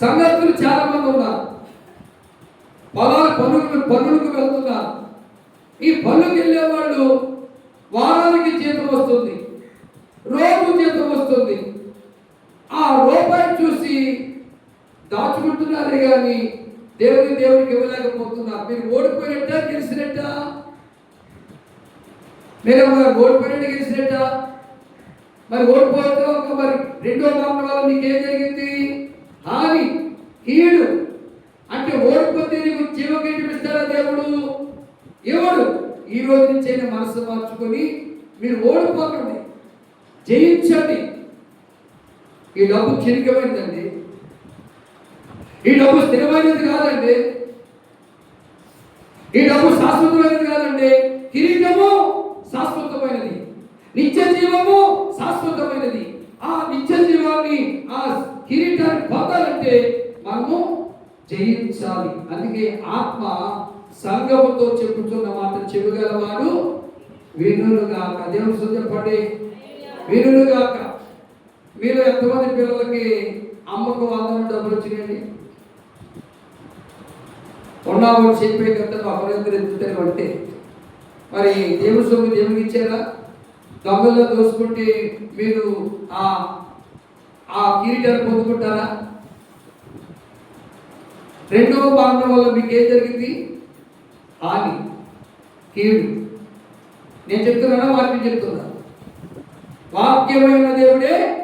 సంఘస్థులు చాలా మంది ఉన్నారు. పొలాల పనులకు పనులకు వెళ్తున్నారు. ఈ పనులకు వెళ్ళే వాళ్ళు వారానికి జీతం వస్తుంది. రోజు జీతం వస్తుంది. ఆ రూపాయి చూసి దాచుకుంటున్నారే కానీ దేవుని దేవునికి ఇవ్వలేకపోతున్నారు. మీరు ఓడిపోయినట్ట గెలిచినట్ట? మీరు ఓడిపోయినట్టు గెలిచినట్ట? మరి ఓడిపోయితే ఒక మరి రెండో మరణం వల్ల నీకేం జరిగింది? కీడు. అంటే ఓడిపోతే నీకు జీవకీటం ఇస్తాడా దేవుడు? ఎవడు? ఈ రోజు నుంచి అయినా మనసు మార్చుకొని మీరు ఓడిపోకండి. జయించండి. ఈ డబ్బు క్షణికమైనదండి ఈ డబ్బు స్థిరమైనది కాదండి. ఈ డబ్బు శాశ్వతమైనది కాదండి. కిరీటము శాశ్వతమైనది. నిత్య జీవము శాశ్వతమైనది. ఆ నిత్య జీవాన్ని ఆ కిరీటాన్ని పొందాలంటే మనము జయించాలి. అందుకే ఆత్మ సంగముతో చెప్పుచున్న మాట చెబుగలవాడు వినుగాక దేవుడు చెప్పండి వినుగాక మీరు ఎంతమంది పిల్లలకి అమ్మకు వందన డబ్బులు వచ్చినాయండి? ఉన్నాము చెప్పే కదా అపరంతులు ఎత్తుతారు అంటే. మరి దేవుని సొమ్ము దేవుడికి ఇచ్చారా? దొంగల్లో దోసుకుంటే మీరు ఆ ఆ కిరీటాన్ని పొందుకుంటారా? రెండవ భాగం వల్ల మీకు ఏం జరిగింది? హాని కీడు. నేను చెప్తున్నానా? వారిని చెప్తున్నా. వాక్యమైన దేవుడే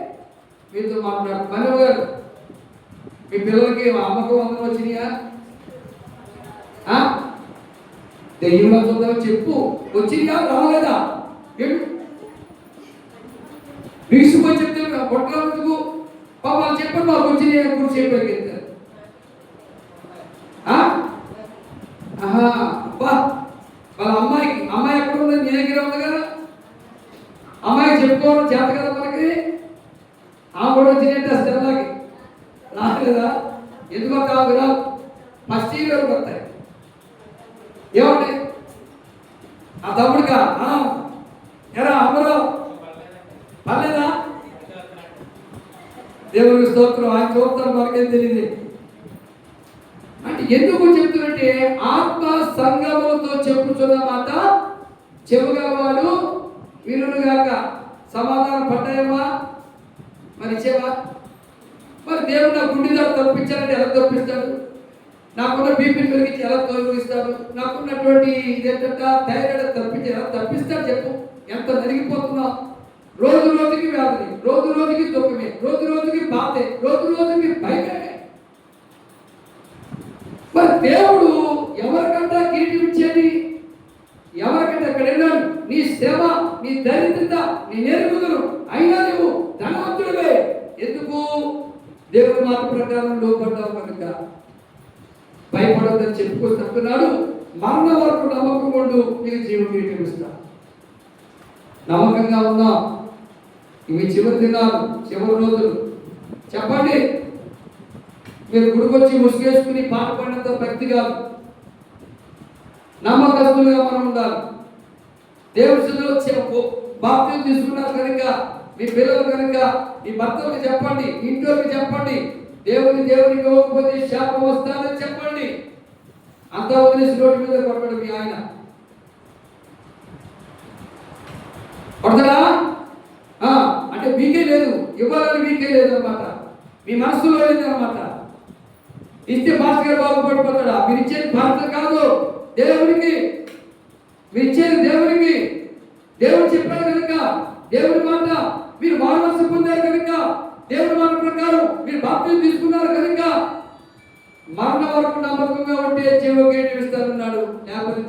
మీతో మాట్లాడు మనవ గారు మీ పిల్లలకి అమ్మకం వందలు వచ్చినాయా? ఆ? దెయ్యంలో చెప్పు. వచ్చిందా? రాలేదా? ఏడు? చెప్తే పొట్టలో ఎందుకు పాపం చెప్పండి మాకు వచ్చినాయి? కూడా చెప్పుకోవడం చేత కదా మనకి ఆమె కూడా వచ్చినట్టు స్థిరలాగి రాలేదా ఎందుకో కాదు రావు ఫస్ట్ ఇయర్ వస్తాయి. ఏమండి? ఆ తమ్ముడికా? ఆ, ఎరా అమ్మరు పర్లేదా? దేవుడికి స్తోత్రం ఆయన చూస్తారు మనకేం తెలియదు. అంటే ఎందుకు చెప్తున్నట్టే ఆత్మ సంగమంతో చెప్పుచున్న మాట చెబుగలవాడు వినుగాక సమాధానం పడ్డాయమ్మా? మరి ఇచ్చేవా? మరి దేవుడు నా గుండె దాకా తప్పించాలంటే ఎలా తప్పిస్తాడు? నాకున్న బీపీ పెరిగించి ఎలా తొలగిస్తాడు? నాకున్నటువంటి ఇదేంటంటే థైరాయిడ్ తప్పించి ఎలా తప్పిస్తాడు చెప్పు. ఎంత నలిగిపోతున్నావు రోజు రోజుకి వ్యాధి రోజు రోజుకి దుఃఖమే రోజు రోజుకి బాధే రోజు రోజుకి భయమే. మరి దేవుడు ఎవరికంటా కిరీటం ఇచ్చేది ఎవరికంటే అక్కడ వెళ్ళాడు నీ శ్రమ నీ దరిద్రత నీ నెరుగుదలు అయినా నువ్వు ధనవంతుడివే. ఎందుకు? దేవుడి మాట ప్రకారం లోపడ్డావు కనుక. భయపడద్దని చెప్పుకొని తప్పున్నాడు మరణ వరకు నమ్మకం ఉండు నీకు జీవ కిరీటం నమ్మకంగా ఉన్నా. ఇవి చివరి దినాలు చివరి రోజులు. చెప్పండి. మీరు గుడికొచ్చి ముసుగేసుకుని పాట పడినంత భక్తి కాదు నమ్మకస్తులుగా మనం ఉండాలి. దేవుడి చెప్పు బాప్తి తీసుకున్నారు కనుక మీ పిల్లలు కనుక మీ భర్తలకు చెప్పండి ఇంట్లోకి చెప్పండి దేవుని దేవునికి ఇవ్వకపోతే శాపం వస్తానని చెప్పండి. అంత వదిలేసి రోడ్డు మీద కొట్టడు మీ ఆయన. కొడతారా? ఆ, అంటే మీకే లేదు ఇవ్వాలని మీకే లేదు అనమాట మీ మనసులో లేదు అనమాట ఇస్తే భాస్కర్ బాబు పడిపోతాడా? మీరు ఇచ్చేది భారత కాదు దేవునికి మీరు ఇచ్చేది దేవునికి. దేవుడు చెప్పాడు కనుక దేవుడి మాట మీరు మానవస పొందారు కనుక దేవుడి మాట ప్రకారం మీరు బాప్తిని తీసుకున్నారు కనుక మరణ వరకు నమ్మకంగా ఉంటే జీవకేటి ఇస్తానన్నాడు. జ్ఞాపకం